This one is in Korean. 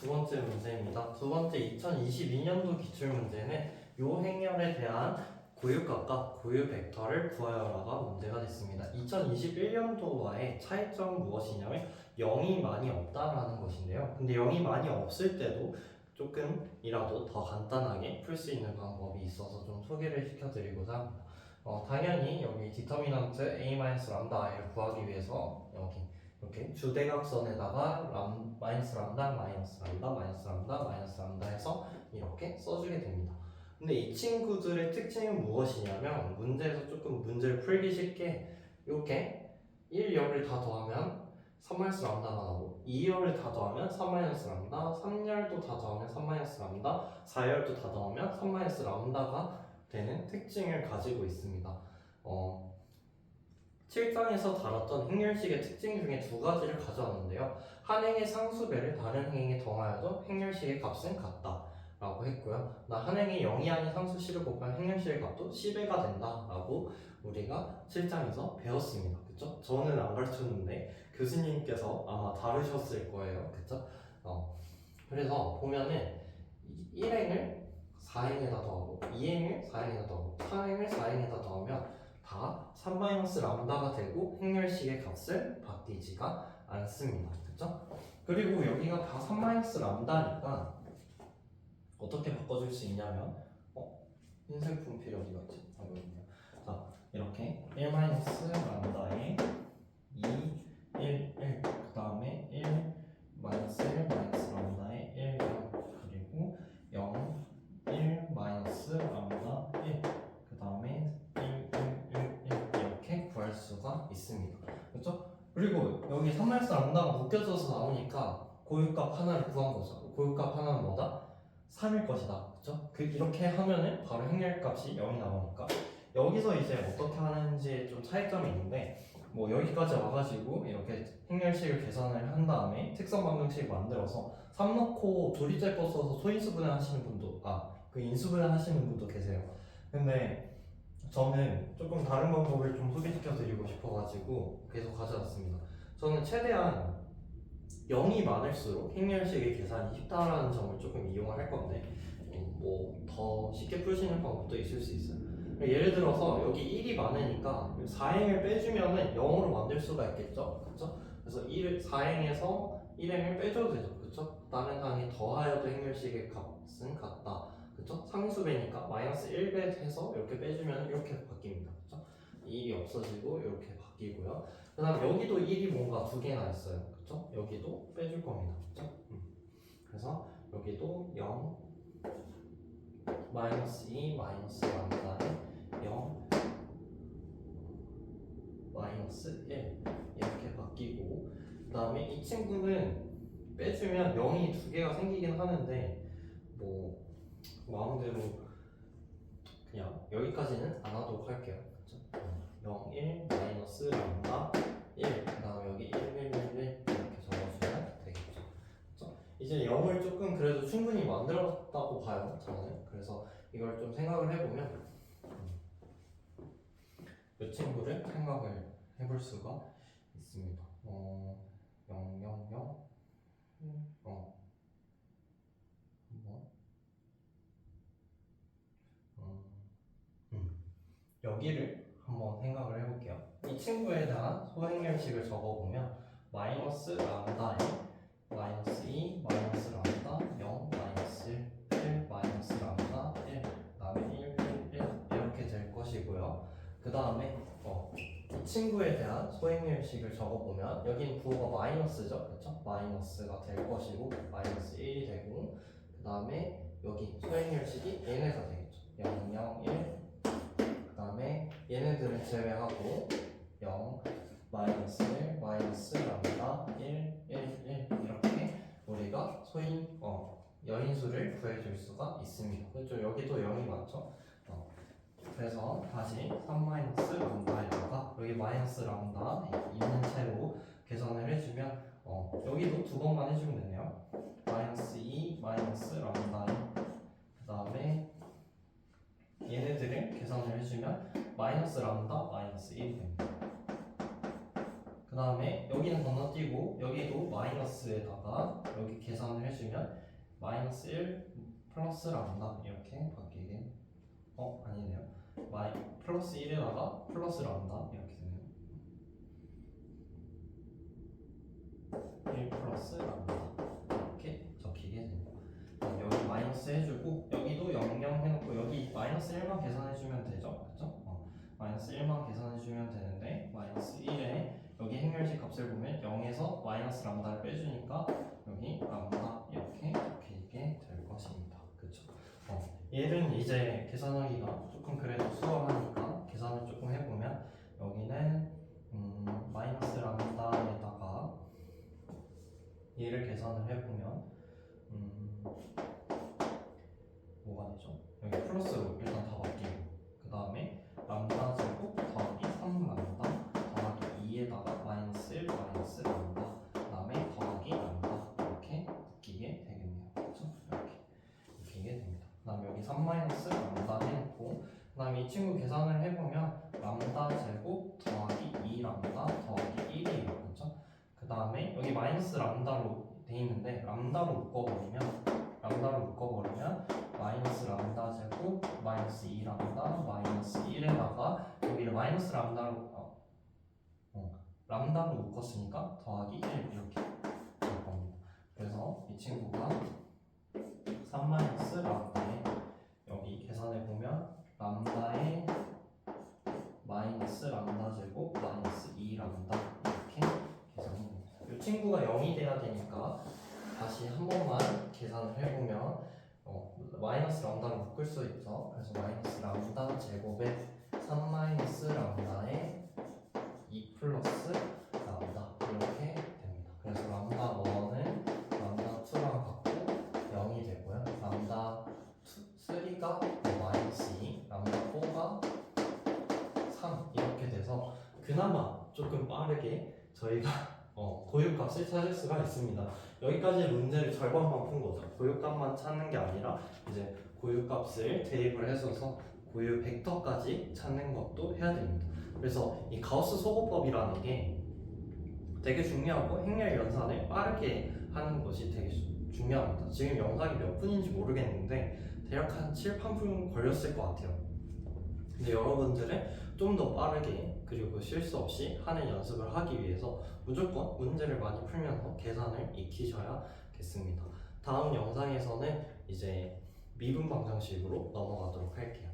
두 번째 문제입니다. 두 번째 2022년도 기출 문제는 요 행렬에 대한 고유값과 고유 벡터를 구하여라가 문제가 됐습니다. 2021년도와의 차이점은 무엇이냐면 0이 많이 없다라는 것인데요. 근데 0이 많이 없을 때도 조금이라도 더 간단하게 풀 수 있는 방법이 있어서 좀 소개를 시켜드리고자 합니다. 어, 당연히 여기 디터미넌트 a-람다를 구하기 위해서 여기 이렇게 주대각선에다가 람, 마이너스 람다, 마이너스 람다, 마이너스 람다, 마이너스 람다 해서 이렇게 써주게 됩니다. 근데 이 친구들의 특징은 무엇이냐면 문제에서 조금 문제를 풀기 쉽게 이렇게 1, 2열을 다 더하면 3마이너스 람다가 나오고 2열을 다 더하면 3마이너스 람다 3열도 다 더하면 3마이너스 람다 4열도 다 더하면 3마이너스 람다가 되는 특징을 가지고 있습니다. 어, 7장에서 다뤘던 행렬식의 특징 중에 두 가지를 가져왔는데요. 한 행의 상수배를 다른 행에 더하여도 행렬식의 값은 같다. 라고 했고요. 나 한 행의 0이 아닌 상수 C를 곱하면 행렬식의 값도 10배가 된다. 라고 우리가 7장에서 배웠습니다. 그쵸? 저는 안 가르쳤는데 교수님께서 아마 다루셨을 거예요. 그쵸? 어. 그래서 보면은 1행을 4행에다 더하고 2행을 4행에다 더하고 4행을 4행에다 더하면 다 3-람다가 되고 행렬식의 값을 바뀌지가 않습니다. 그쵸? 그리고 여기가 다 3-람다니까 어떻게 바꿔줄 수 있냐면 어? 흰색 분필이 어디 갔지? 아 여기 있네요. 자 이렇게 1-람다에 2, 1, 그리고 여기 3 마이너스 람다가 묶여져서 나오니까 고유값 하나를 구한 거죠. 고유값 하나는 뭐다? 3일 것이다. 그렇죠? 그 이렇게 하면은 바로 행렬값이 0이 나오니까 여기서 이제 어떻게 하는지 좀 차이점이 있는데 뭐 여기까지 와가지고 이렇게 행렬식을 계산을 한 다음에 특성 방정식 만들어서 3 넣고 조리제 거 써서 소인수분해 하시는 분도 아 그 인수분해 하시는 분도 계세요. 근데 저는 조금 다른 방법을 좀 소개시켜 드리고 싶어가지고 계속 가져왔습니다. 저는 최대한 0이 많을수록 행렬식의 계산이 쉽다라는 점을 조금 이용을 할 건데 뭐 더 쉽게 풀 수 있는 방법도 있을 수 있어요. 예를 들어서 여기 1이 많으니까 4행을 빼주면은 0으로 만들 수가 있겠죠? 그쵸? 그래서 1, 4행에서 1행을 빼줘도 되죠. 그쵸? 다른 항이 더하여도 행렬식의 값은 같다. 그쵸? 상수배니까 마이너스 1배 해서 이렇게 빼주면 이렇게 바뀝니다. 그쵸? 1이 없어지고 이렇게 바뀌고요. 그 다음 여기도 1이 뭔가 두 개나 있어요. 그쵸? 여기도 빼줄 겁니다. 그쵸? 음. 그래서 여기도 0 마이너스 2 마이너스 람다에 0 마이너스 1 이렇게 바뀌고 그 다음에 이 친구는 빼주면 0이 두 개가 생기긴 하는데 뭐 마음대로 그냥 여기까지는 안 하도록 할게요. 그렇죠? 0, 1, 마이너스 람다 1, 그다음 여기 1, 1, 1, 1 이렇게 적어주면 되겠죠. 그렇죠? 이제 0을 조금 그래도 충분히 만들었다고 봐요, 저는. 그래서 이걸 좀 생각을 해보면 이 친구를 생각을 해볼 수가 있습니다. 어, 0, 0, 0, 0. 여기를 한번 생각을 해볼게요. 이 친구에 대한 소행렬식을 적어보면 마이너스 람다에 마이너스 2, 마이너스 람다, 0, 마이너스 1, 1, 마이너스 람다, 1, 그다음에 1, 1, 1 이렇게 될 것이고요. 그 다음에 어, 이 친구에 대한 소행렬식을 적어보면 여기는 부호가 마이너스죠, 그렇죠? 마이너스가 될 것이고 마이너스 1이 되고 그 다음에 여기 소행렬식이 얘네가 되겠죠. 0, 0, 1. 그 다음에 얘네들을 제외하고 0, 마이너스 1, 마이너스 람다 1, 1, 1 이렇게 우리가 소인 어, 여인수를 구해줄 수가 있습니다. 그렇죠? 여기도 0이 맞죠? 어, 그래서 다시 3 마이너스 람다에다가 여기 마이너스 람다 있는 채로 계산을 해주면 어, 여기도 두 번만 해주면 되네요. 해주면 마이너스 람다 마이너스 1이 됩니다. 그 다음에 여기는 건너뛰고 여기도 마이너스에다가 여기 계산을 해주면 마이너스 1 플러스 람다 이렇게 바뀌게. 어 아니네요. 마이 플러스 1에다가 플러스 람다 이렇게 되네요. 1 플러스 람다 이렇게 적히게 됩니다 그다음에 여기 마이너스 해주고 여기도 00 해놓고 여기 마이너스 1만 계산해주면 되죠 그쵸? 어, 마이너스 1만 계산해주면 되는데 마이너스 1에 여기 행렬식 값을 보면 0에서 마이너스 람다를 빼주니까 여기 람다 이렇게 적히게 될 것입니다. 그쵸? 어, 얘는 이제 계산하기가 조금 그래도 수월하니까 계산을 조금 해보면 여기는 음, 마이너스 람다에다가 얘를 계산을 해보면 마이너스 람다 해놓고 그 다음에 이 친구 계산을 해보면 람다 제곱 더하기 2 람다 더하기 1이에요 그렇죠? 그 다음에 여기 마이너스 람다로 돼 있는데 람다로 묶어버리면 람다로 묶어버리면 마이너스 람다 제곱 마이너스 2 람다 마이너스 1에다가 여기를 마이너스 람다로 어, 어, 람다로 묶었으니까 더하기 1 이렇게 될 겁니다. 그래서 이 친구가 3 마이너스 여기 계산해 보면 람다에 마이너스 람다 제곱 마이너스 2 람다 이렇게 계산이 됩니다. 이 친구가 0이 돼야 되니까 다시 한 번만 계산을 해보면 어, 마이너스 람다를 묶을 수 있죠. 그래서 마이너스 람다 제곱에 3 마이너스 람다에 2 플러스 그나마 조금 빠르게 저희가 어, 고유값을 찾을 수가 있습니다. 여기까지 문제를 절반만 푼 거죠. 고유값만 찾는 게 아니라 이제 고유값을 대입을 해줘서 고유 벡터까지 찾는 것도 해야 됩니다. 그래서 이 가우스 소거법이라는 게 되게 중요하고 행렬 연산을 빠르게 하는 것이 되게 주- 중요합니다. 지금 영상이 몇 분인지 모르겠는데 대략 한 7, 8분 걸렸을 것 같아요. 근데 여러분들은 좀 더 빠르게 그리고 실수 없이 하는 연습을 하기 위해서 무조건 문제를 많이 풀면서 계산을 익히셔야겠습니다. 다음 영상에서는 이제 미분 방정식으로 넘어가도록 할게요.